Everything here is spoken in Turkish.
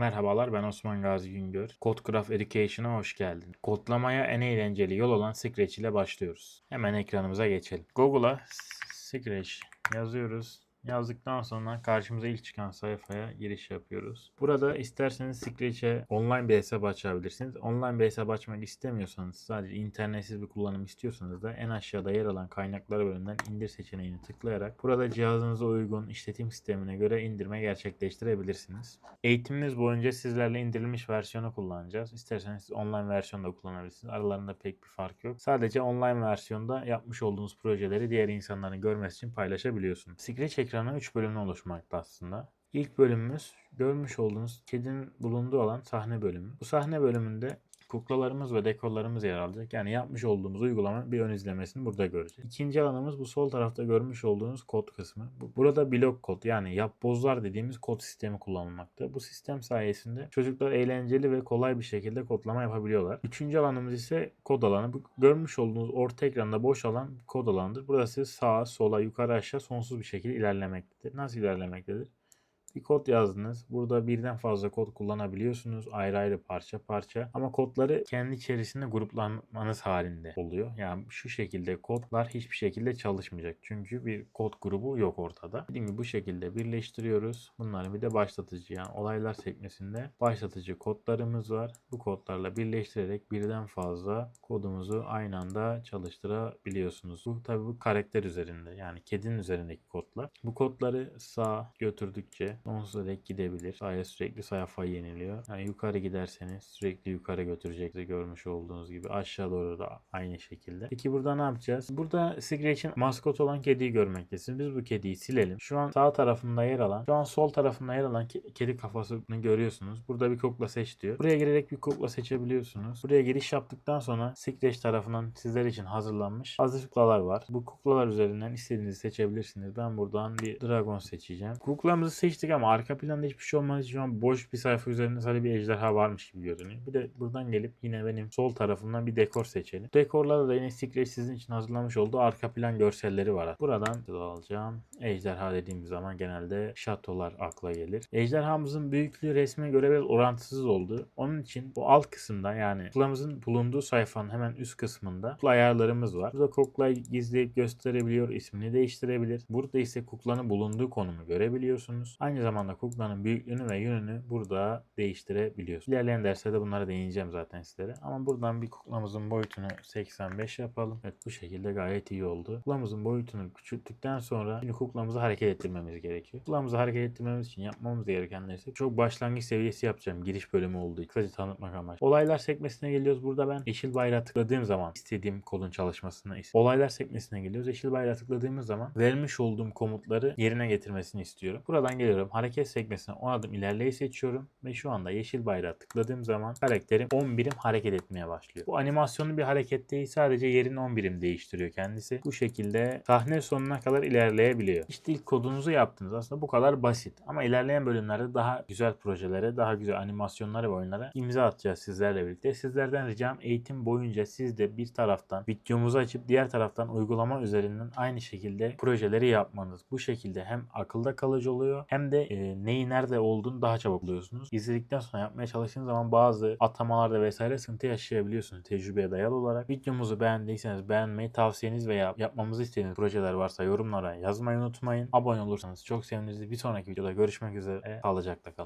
Merhabalar ben Osman Gazi Güngör. Codecraft Education'a hoş geldin. Kodlamaya en eğlenceli yol olan Scratch ile başlıyoruz. Hemen ekranımıza geçelim. Google'a Scratch yazıyoruz. Yazdıktan sonra karşımıza ilk çıkan sayfaya giriş yapıyoruz. Burada isterseniz Scratch'e online bir hesap açabilirsiniz. Online bir hesap açmak istemiyorsanız sadece internetsiz bir kullanım istiyorsanız da en aşağıda yer alan kaynaklar bölümünden indir seçeneğini tıklayarak burada cihazınıza uygun işletim sistemine göre indirme gerçekleştirebilirsiniz. Eğitimimiz boyunca sizlerle indirilmiş versiyonu kullanacağız. İsterseniz siz online versiyonu da kullanabilirsiniz. Aralarında pek bir fark yok. Sadece online versiyonda yapmış olduğunuz projeleri diğer insanların görmesi için paylaşabiliyorsunuz. Scratch ekranı 3 bölümden oluşmakta aslında. İlk bölümümüz görmüş olduğunuz kedinin bulunduğu alan sahne bölümü. Bu sahne bölümünde kuklalarımız ve dekorlarımız yer alacak. Yani yapmış olduğumuz uygulama bir ön izlemesini burada göreceğiz. İkinci alanımız bu sol tarafta görmüş olduğunuz kod kısmı. Bu- Burada blok kod yani yapbozlar dediğimiz kod sistemi kullanılmakta. Bu sistem sayesinde çocuklar eğlenceli ve kolay bir şekilde kodlama yapabiliyorlar. Üçüncü alanımız ise kod alanı. Bu görmüş olduğunuz orta ekranda boş alan kod alanıdır. Burası sağa, sola, yukarı, aşağı sonsuz bir şekilde ilerlemektedir. Nasıl ilerlemektedir? Bir kod yazdınız. Burada birden fazla kod kullanabiliyorsunuz. Ayrı ayrı parça parça. Ama kodları kendi içerisinde gruplanmanız halinde oluyor. Yani şu şekilde kodlar hiçbir şekilde çalışmayacak. Çünkü bir kod grubu yok ortada. Dediğim gibi bu şekilde birleştiriyoruz. Bunları bir de başlatıcı yani olaylar sekmesinde başlatıcı kodlarımız var. Bu kodlarla birleştirerek birden fazla kodumuzu aynı anda çalıştırabiliyorsunuz. Bu tabi bu karakter üzerinde yani kedinin üzerindeki kodlar. Bu kodları sağa götürdükçe sonsuza dek gidebilir. Sağa sürekli sayfa yeniliyor. Yani yukarı giderseniz sürekli yukarı götürecek görmüş olduğunuz gibi. Aşağı doğru da aynı şekilde. Peki burada ne yapacağız? Burada Scratch'in maskot olan kediyi görmektesiniz. Biz bu kediyi silelim. Şu an sağ tarafında yer alan, şu an sol tarafında yer alan ke- kedi kafasını görüyorsunuz. Burada bir kukla seç diyor. Buraya girerek bir kukla seçebiliyorsunuz. Buraya giriş yaptıktan sonra Scratch tarafından sizler için hazırlanmış hazır kuklalar var. Bu kuklalar üzerinden istediğinizi seçebilirsiniz. Ben buradan bir dragon seçeceğim. Kuklamızı seçtik ama arka planda hiçbir şey için şu an boş bir sayfa üzerinde sadece bir ejderha varmış gibi görünüyor. Bir de buradan gelip yine benim sol tarafımdan bir dekor seçelim. Dekorlarda da yine Scratch sizin için hazırlamış olduğu arka plan görselleri var. Buradan da alacağım. Ejderha dediğimiz zaman genelde şatolar akla gelir. Ejderhamızın büyüklüğü resme göre biraz orantısız oldu. Onun için bu alt kısımda yani kuklamızın bulunduğu sayfanın hemen üst kısmında kukla ayarlarımız var. Burada kuklayı gizleyip gösterebiliyor, ismini değiştirebilir. Burada ise kuklanın bulunduğu konumu görebiliyorsunuz. Aynı zamanda kuklanın büyüklüğünü ve yönünü burada değiştirebiliyorsunuz. İlerleyen derslerde bunlara değineceğim zaten sizlere. Ama buradan bir kuklamızın boyutunu 85 yapalım. Evet bu şekilde gayet iyi oldu. Kuklamızın boyutunu küçülttükten sonra şimdi kuklamızı hareket ettirmemiz gerekiyor. Kuklamızı hareket ettirmemiz için yapmamız gerekenler ise çok başlangıç seviyesi yapacağım. Giriş bölümü olduğu için. Kısaca tanıtmak amaçlı. Olaylar sekmesine geliyoruz. Burada ben yeşil bayrağı tıkladığım zaman istediğim kodun çalışmasını istiyorum. Olaylar sekmesine geliyoruz. Yeşil bayrağı tıkladığımız zaman vermiş olduğum komutları yerine getirmesini istiyorum. Buradan geliyorum. Hareket sekmesine 10 adım ilerleyi seçiyorum ve şu anda yeşil bayrağı tıkladığım zaman karakterim 10 birim hareket etmeye başlıyor. Bu animasyonlu bir hareket değil. Sadece yerini 10 birim değiştiriyor kendisi. Bu şekilde sahne sonuna kadar ilerleyebiliyor. İşte ilk kodunuzu yaptınız. Aslında bu kadar basit. Ama ilerleyen bölümlerde daha güzel projelere, daha güzel animasyonlara ve oyunlara imza atacağız sizlerle birlikte. Sizlerden ricam eğitim boyunca siz de bir taraftan videomuzu açıp diğer taraftan uygulama üzerinden aynı şekilde projeleri yapmanız. Bu şekilde hem akılda kalıcı oluyor hem e, neyi nerede olduğunu daha çabuk buluyorsunuz. İzledikten sonra yapmaya çalıştığınız zaman bazı atamalarda vesaire sıkıntı yaşayabiliyorsunuz tecrübeye dayalı olarak. Videomuzu beğendiyseniz beğenmeyi, tavsiyeniz veya yapmamızı istediğiniz projeler varsa yorumlara yazmayı unutmayın. Abone olursanız çok seviniriz. Bir sonraki videoda görüşmek üzere. Sağlıcakla kalın.